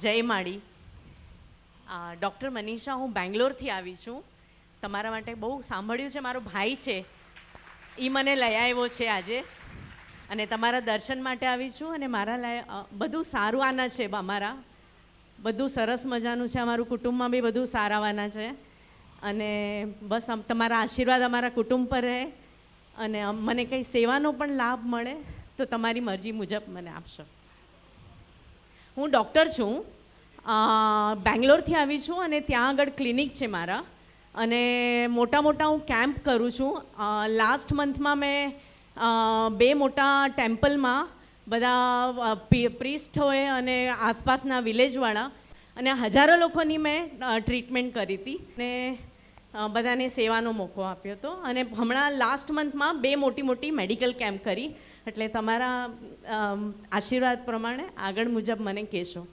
જય માળી. ડૉક્ટર મનીષા, હું બેંગ્લોરથી આવી છું. તમારા માટે બહુ સાંભળ્યું છે, મારો ભાઈ છે. એ મને લઈ આવ્યો છે આજે. અને તમારા દર્શન માટે આવી છું અને મારા લાય બધું સારું આના છે અમારા બધું સરસ મજાનું છે, અમારું કુટુંબમાં બી બધું સારાવાના છે. અને બસ તમારા આશીર્વાદ અમારા કુટુંબ પર રહે. અને મને કંઈ સેવાનો પણ લાભ મળે, તો તમારી મરજી મુજબ મને આપશો. હું ડૉક્ટર છું. બેંગ્લોરથી આવી છું અને ત્યાં આગળ ક્લિનિક છે મારા. અને મોટા મોટા હું કેમ્પ કરું છું. લાસ્ટ મંથમાં મેં બે મોટા ટેમ્પલમાં બધા પ્રિસ્ટ હોય અને આસપાસના વિલેજવાળા અને હજારો લોકોની મેં ટ્રીટમેન્ટ કરી હતી. અ, બધાને સેવાનો મોકો આપ્યો હતો. અને હમણાં લાસ્ટ મંથમાં બે મોટી મોટી મેડિકલ કેમ્પ કરી. એટલે તમારા આશીર્વાદ પ્રમાણે આગળ મુજબ મને કહેશો.